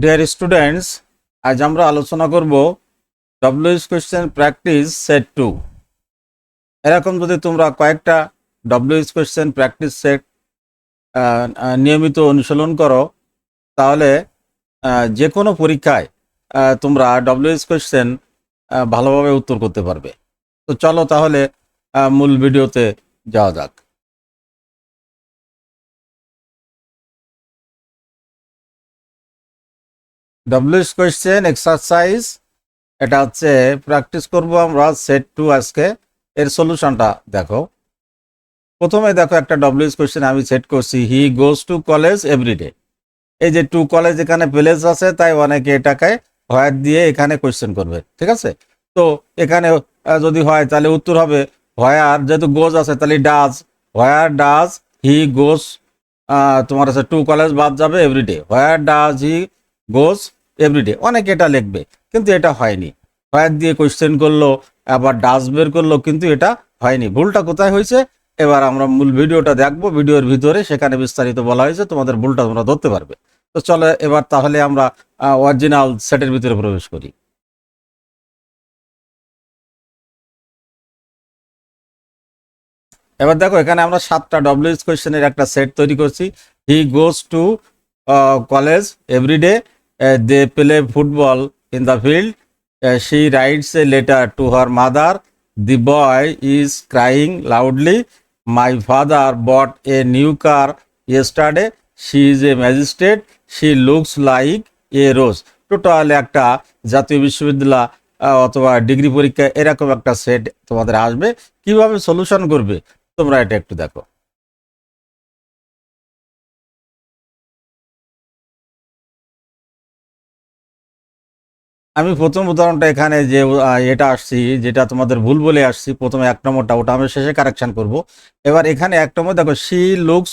Dear students আজ আমরা আলোচনা করব WS question practice set two এরকম যদি তোমরা কয়েকটা ডব্লিউএস কোয়েশ্চেন প্র্যাকটিস সেট নিয়মিত অনুশীলন করো, তাহলে যে কোনো পরীক্ষায় তোমরা ডব্লিউএস কোয়েশ্চেন ভালোভাবে উত্তর করতে পারবে। তো চলো তাহলে মূল ভিডিওতে যাওয়া যাক। ডব্লিউএস কোয়েশ্চেন এক্সারসাইজ এটা হচ্ছে প্র্যাকটিস করব আমরা সেট টু আজকে। এর সলিউশনটা দেখো। প্রথমে দেখো একটা ডব্লিউএস কোয়েশ্চেন আমি সেট করছি। He goes to college every day এই যে টু কলেজ এখানে প্লেস আছে, তাই অনেকে এটাকে হোয়ার দিয়ে এখানে কোয়েশ্চেন করবে, ঠিক আছে? তো এখানে যদি হয় তাহলে উত্তর হবে হোয়ার যেহেতু গোজ আছে তাহলে does where does he goes তোমার আছে টু কলেজ বাদ যাবে every day where does he goes every day অনেকে এটা লিখবে, কিন্তু এটা হয়নি। হোয়ার দিয়ে কোয়েশ্চেন করল, আবার ডাস বের করল, কিন্তু এটা হয়নি। ভুলটা কোথায় হয়েছে? এবার আমরা মূল ভিডিওটা দেখব, ভিডিওর ভিতরে সেখানে বিস্তারিত বলা হয়েছে, তোমাদের ভুলটা তোমরা ধরতে পারবে। তো চলো এবার তাহলে আমরা অরিজিনাল সেটের ভিতরে প্রবেশ করি। এবার দেখো, এখানে আমরা সাতটা ডব্লিউএস কোয়েশ্চেনের একটা সেট তৈরি করছি। He goes to college every day they play football in the field she writes a letter to her mother the boy is crying loudly my father bought a new car yesterday she is a magistrate she looks like a rose total একটা জাতীয় বিশ্ববিদ্যালয় অথবা degree পরীক্ষা এরকম একটা set তোমাদের আসবে। কীভাবে সলিউশন করবে? তোমরা এটা একটু দেখো। আমি প্রথম উদাহরণটা এখানে যে এটা আসছি, যেটা তোমাদের ভুল বলে আসছি, প্রথমে এক নম্বরটা, ওটা আমি শেষে কারেকশন করব। এবার এখানে এক নম্বর, দেখো she looks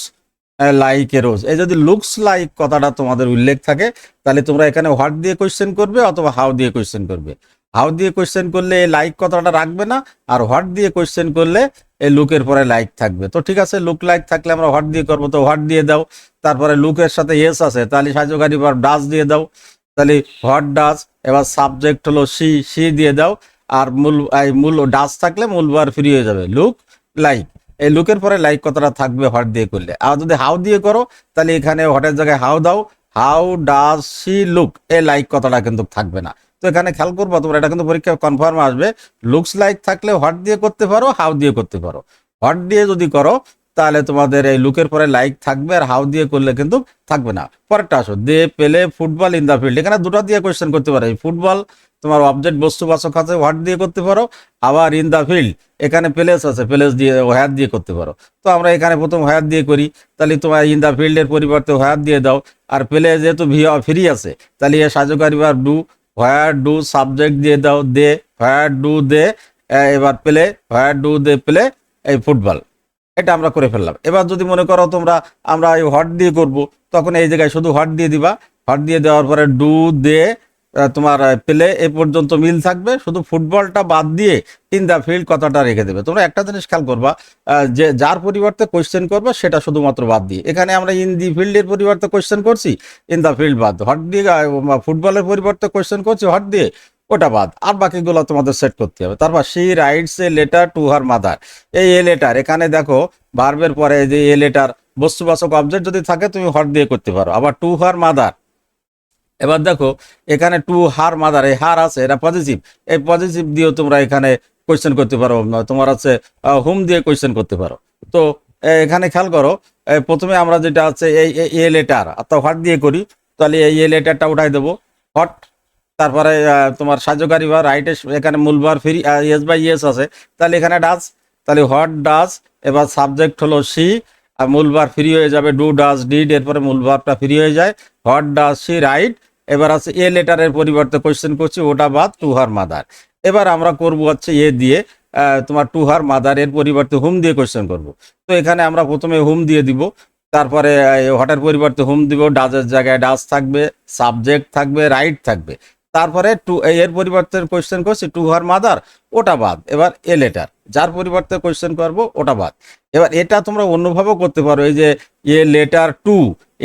like a rose এই যদি লুকস লাইক কথাটা তোমাদের উল্লেখ থাকে, তাহলে তোমরা এখানে হোয়াট দিয়ে কোয়েশ্চেন করবে অথবা হাউ দিয়ে কোয়েশ্চেন করবে। হাউ দিয়ে কোয়েশ্চেন করলে এই লাইক কথাটা রাখবে না, আর হোয়াট দিয়ে কোয়েশ্চেন করলে এই লুকের পরে লাইক থাকবে। তো ঠিক আছে লুক লাইক থাকলে আমরা হোয়াট দিয়ে করব, তো হোয়াট দিয়ে দাও। তারপরে লুকের সাথে ইয়েস আছে, তাহলে সাহায্যকারী বা ডাস দিয়ে দাও। তাহলে হোয়াট ডাস এবার সাবজেক্ট হলো সি সি দিয়ে দাও, আর মূল মূল ডাস থাকলে মূল বার ফ্রি হয়ে যাবে। লুক লাইক এই লুকের পরে লাইক কথাটা থাকবে হোয়াট দিয়ে করলে। আর যদি হাউ দিয়ে করো, তাহলে এখানে হোয়াটের জায়গায় হাউ দাও। হাউ ডাস সি লুক এই লাইক কথাটা কিন্তু থাকবে না। তো এখানে খেয়াল করব তোমরা, এটা কিন্তু পরীক্ষা কনফার্ম আসবে। লুকস লাইক থাকলে হোয়াট দিয়ে করতে পারো হাউ দিয়ে করতে পারো। হোয়াট দিয়ে যদি করো তাহলে তোমাদের এই লুকের পরে লাইক থাকবে আর হাউ দিয়ে করলে কিন্তু থাকবে না। পরেরটা আসো, দে পেলে ফুটবল ইন দ্য ফিল্ড এখানে দুটো দিয়ে কোয়েশ্চেন করতে পারো ফুটবল তোমার অবজেক্ট বস্তুবাচক আছে হোয়াট দিয়ে করতে পারো, আবার ইন দ্য ফিল্ড এখানে প্লেস আছে প্লেস দিয়ে হোয়ার দিয়ে করতে পারো। তো আমরা এখানে প্রথম হোয়ার দিয়ে করি, তাহলে তোমার ইন দ্য ফিল্ডের পরিবর্তে হোয়ার দিয়ে দাও। আর প্লে যেহেতু ভি ফ্রি আছে, তাহলে এ সাহায্যকারী বা ডু হোয়ার ডু সাবজেক্ট দিয়ে দাও, দে হোয়ার ডু দে এবার play where do they play এই ফুটবল এটা আমরা করে ফেললাম। এবার যদি মনে করো তোমরা, আমরা এই হট দিয়ে করব, তখন এই জায়গায় শুধু হট দিয়ে দিবা। হট দিয়ে দেওয়ার পরে ডু দে তোমার পেলে এ পর্যন্ত মিল থাকবে। শুধু ফুটবলটা বাদ দিয়ে ইন দ্য ফিল্ড কথাটা রেখে দেবে। তোমরা একটা জিনিস খেয়াল করবা যে যার পরিবর্তে কোয়েশ্চেন করবে, সেটা শুধুমাত্র বাদ দিয়ে। এখানে আমরা ইন দি ফিল্ডের পরিবর্তে কোয়েশ্চেন করছি ইন দ্য ফিল্ড বাদ। হট দিয়ে ফুটবলের পরিবর্তে কোয়েশ্চেন করছি, হট দিয়ে। ওটা বাদ। আর বাকিগুলো তোমাদের সেট করতে হবে। তারপর she writes a letter to her mother এই এ লেটার এখানে দেখো ভার্বের পরে যে এ লেটার বস্তুবাচক অবজেক্ট যদি থাকে, তুমি হট দিয়ে করতে পারো। আবার টু হার মাদার এবার দেখো, এখানে টু হার মাদার এই হার আছে, এটা পজিটিভ এই পজিটিভ দিয়েও তোমরা এখানে কোয়েশ্চেন করতে পারো, তোমার আছে হোম দিয়ে কোয়েশ্চেন করতে পারো। তো এখানে খেয়াল করো প্রথমে আমরা যেটা আছে, এই এ লেটার অর্থাৎ হট দিয়ে করি। তাহলে এই এ লেটারটা উঠাই দেবো। হট তারপরে তোমার সাহায্যকারী বা রাইটে এখানে মূলবার ফ্রি ইয়েস বাই ইয়েস আছে। তাহলে এখানে ডাস তাহলে হোয়াট ডাস এবার সাবজেক্ট হলো সি আর মূলবার ফ্রি হয়ে যাবে ডু ডাস ডিড এরপরে মূলবারটা ফ্রি হয়ে যায়। হোয়াট ডাস সি রাইট এবার আছে এ লেটারের পরিবর্তে কোয়েশ্চেন করছি, ওটা বাদ টু হার মাদার এবার আমরা করব হচ্ছে এ দিয়ে তোমার টু হার মাদার এর পরিবর্তে হুম দিয়ে কোয়েশ্চেন করব। তো এখানে আমরা প্রথমে হুম দিয়ে দিব, তারপরে হটের পরিবর্তে হুম দিব ডাজের জায়গায় ডাস থাকবে সাবজেক্ট থাকবে রাইট থাকবে। তারপরে টু এর পরিবর্তে কোয়েশ্চেন করছি টু হার মাদার ওটা বাদ। এবার এ লেটার যার পরিবর্তে কোয়েশ্চেন করব, ওটা বাদ। এবার এটা তোমরা অন্যভাবেও করতে পারো, এই যে এ লেটার টু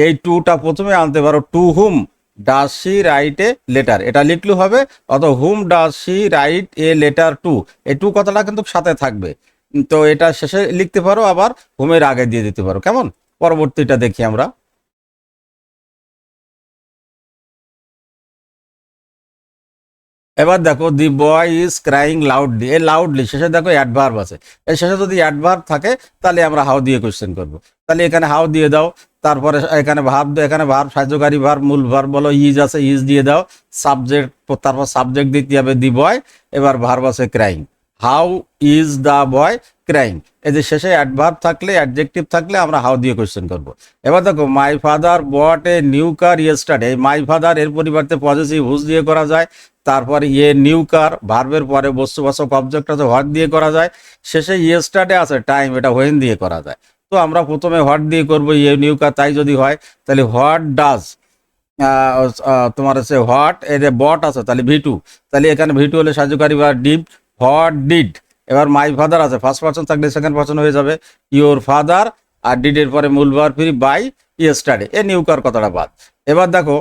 এই টুটা প্রথমে আনতে পারো to whom does she write a letter এটা লিখলেও হবে অত whom does she write a letter to এই টু কথাটা কিন্তু সাথে থাকবে। তো এটা শেষে লিখতে পারো, আবার হুমের আগে দিয়ে দিতে পারো। কেমন? পরবর্তীটা দেখি আমরা। এবার দেখো the boy is crying loudly A loudly শেষে দেখো অ্যাডভার্ব আছে। এই শেষে যদি অ্যাডভার্ব থাকে, তাহলে আমরা হাউ দিয়ে কোয়েশ্চেন করব। তাহলে এখানে হাউ দিয়ে দাও, তারপরে এখানে ভাব এখানে ভাব সাহায্যকারী ভার্ব মূল ভার্ব বলো ইজ আছে ইজ দিয়ে দাও। সাবজেক্ট তারপর সাবজেক্ট দিতে হবে দি বয় এবার ভার্ব আছে crying how is the boy crying এই যে শেষে অ্যাডভার্ব থাকলে অ্যাডজেক্টিভ থাকলে আমরা হাউ দিয়ে কোয়েশ্চেন করব। এবার দেখো my father bought a new car yesterday এই মাই ফাদার এর পরিবর্তে পজিটিভ হুজ দিয়ে করা যায়। তারপর ইয়ে নিউ কার ভার্বের পরে বস্তুবাচক অবজেক্ট আছে হোয়াট দিয়ে করা যায়। শেষে ইয়েস্টারডে আছে টাইম এটা হোয়েন দিয়ে করা যায়। তো আমরা প্রথমে হোয়াট দিয়ে করব ইয়ে নিউ কার তাই যদি হয়, তাহলে হোয়াট ডাজ তোমার হচ্ছে হোয়াট এর বট আছে, তাহলে ভি টু তাহলে এখানে ভি টু হলে সাহায্যকারী বা ডিপ হোয়াট ডিড এবার মাই ফাদার আছে। ফার্স্ট পার্সন থাকলে সেকেন্ড পার্সন হয়ে যাবে। ইওর ফাদার আর ডিডের পরে মূল বার free buy yesterday a new car কথাটা বাদ। এবার দেখো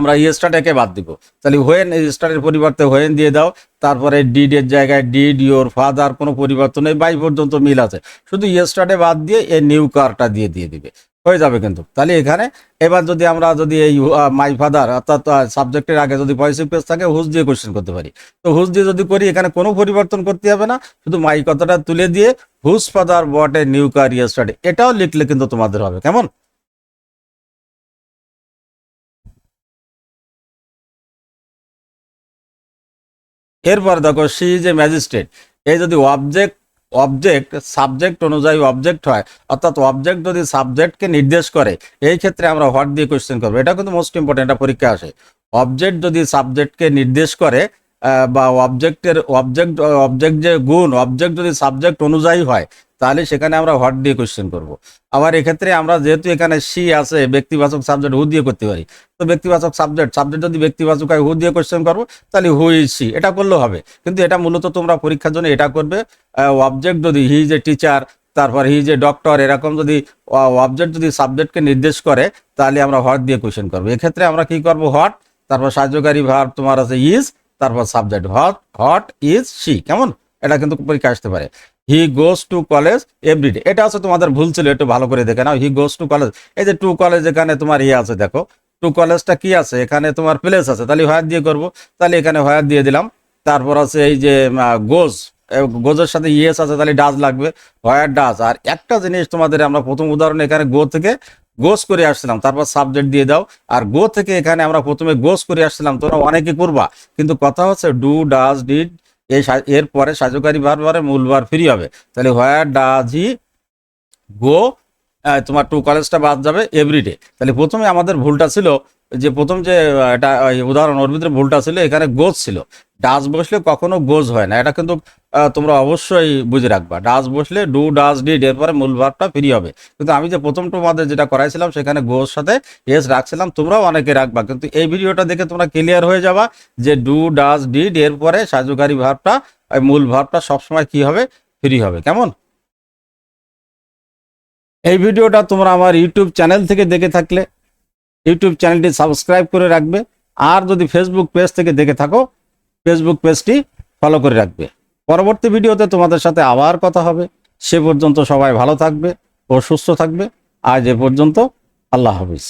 আমরা ইয়েস্টারডেকে বাদ দিব। তাহলে হোয়েন স্টারের পরিবর্তে হোয়েন দিয়ে দাও। তারপরে ডিডের জায়গায় ডিড ইওর ফাদার কোনো পরিবর্তন নেই। বাই পর্যন্ত মিল আছে। শুধু ইয়েস্টারডে বাদ দিয়ে এই নিউ কারটা দিয়ে দিয়ে দিবে। হয়ে যাবে কিন্তু। তাহলে এখানে এবার যদি আমরা যদি এই মাই ফাদার অর্থাৎ সাবজেক্টের আগে যদি পয়সিভ পেজ থাকে হুজ দিয়ে কোয়েশ্চেন করতে পারি। তো হুজ দিয়ে যদি করি, এখানে কোনো পরিবর্তন করতে হবে না। শুধু মাই কথাটা তুলে দিয়ে whose father bought a new car yesterday এটাও লিখলে কিন্তু তোমাদের হবে। কেমন? এরপর দেখো সি ইজ এ ম্যাজিস্ট্রেট এই যদি অবজেক্ট অবজেক্ট সাবজেক্ট অনুযায়ী অবজেক্ট হয়, অর্থাৎ অবজেক্ট যদি সাবজেক্টকে নির্দেশ করে, এই ক্ষেত্রে আমরা হোয়াট দিয়ে কোয়েশ্চেন করব। এটা কিন্তু মোস্ট ইম্পর্টেন্ট এটা পরীক্ষা আসে। অবজেক্ট যদি সাবজেক্টকে নির্দেশ করে বা অবজেক্টের অবজেক্ট অবজেক্ট যে গুণ অবজেক্ট যদি সাবজেক্ট অনুযায়ী হয় তাহলে সেখানে আমরা হোয়াট দিয়ে কোশ্চেন করব। আবার এক্ষেত্রে আমরা যেহেতু এখানে সি আছে, ব্যক্তিবাচক সাবজেক্ট হু দিয়ে করতে পারি। তো ব্যক্তিবাচক সাবজেক্ট সাবজেক্ট যদি ব্যক্তিবাচক হয় হু দিয়ে কোশ্চেন করব, তাহলে হু ইজ সি এটা করলেও হবে। কিন্তু এটা মূলত তোমরা পরীক্ষার জন্য এটা করবে অবজেক্ট যদি হি এ টিচার তারপর হি যে ডক্টর এরকম যদি অবজেক্ট যদি সাবজেক্টকে নির্দেশ করে, তাহলে আমরা হোয়াট দিয়ে কোশ্চেন করব। এক্ষেত্রে আমরা কি করব? হোয়াট তারপর সাহায্যকারী ভার্ব তোমার আছে ইজ তারপর subject what what is she কেমন? এটা কিন্তু পরীক্ষা আসতে পারে। He goes to college every day এটা হচ্ছে তোমাদের ভুল ছিল, একটু ভালো করে দেখে নাও। হি গোস টু কলেজ এই যে টু কলেজ এখানে তোমার ইয়ে আছে, দেখো। টু কলেজটা কি আছে? এখানে তোমার প্লেস আছে। তাহলে হোয়ার দিয়ে করব। তাহলে এখানে হোয়ার দিয়ে দিলাম। তারপর আছে এই যে গোজ। গোজের সাথে ইয়েস আছে, তাহলে ডাজ লাগবে। হোয়ার ডাজ আর একটা জিনিস তোমাদের আমরা প্রথম উদাহরণ এখানে গো থেকে গোস করে আসছিলাম। তারপর সাবজেক্ট দিয়ে দাও। আর গো থেকে এখানে আমরা প্রথমে গোস করে আসছিলাম। তোমরা অনেকে করবা। কিন্তু কথা হচ্ছে ডু ডাজ ডিড এই এরপরে এর পরে সাজুকারী বারবারে মূল বার ফ্রি হবে। তাহলে হোয়ার ডাজ হি গো তোমার টু কলেজটা বাদ যাবে এভরিডে তাহলে প্রথমে আমাদের ভুলটা ছিল যে প্রথম যে এটা উদাহরণ ওর ভিতরে ভুলটা ছিল, এখানে গোজ ছিল। ডাজ বসলে কখনো গোজ হয় না, এটা কিন্তু তোমরা অবশ্যই বুঝে রাখবা। ডাজ বসলে ডু ডাজ ডিড এরপরে মূল ভাবটা ফ্রি হবে। কিন্তু আমি যে প্রথম তোমাদের যেটা করাইছিলাম, সেখানে গোজ সাথে এস রাখছিলাম, তোমরাও অনেকে রাখবা। কিন্তু এই ভিডিওটা দেখে তোমরা ক্লিয়ার হয়ে যাবা যে ডু ডাজ ডিড এরপরে সাজুকারী ভাবটা মূল ভাবটা সবসময় কি হবে? ফ্রি হবে। কেমন? এই ভিডিওটা তোমরা আমার ইউটিউব চ্যানেল থেকে দেখে থাকলে ইউটিউব চ্যানেলটি সাবস্ক্রাইব করে রাখবে, আর যদি ফেসবুক পেজ থেকে দেখে থাকো ফেসবুক পেজটি ফলো করে রাখবে। পরবর্তী ভিডিওতে তোমাদের সাথে আবার কথা হবে। সে পর্যন্ত সবাই ভালো থাকবে ও সুস্থ থাকবে। আজ এ পর্যন্ত আল্লাহ হাফিজ।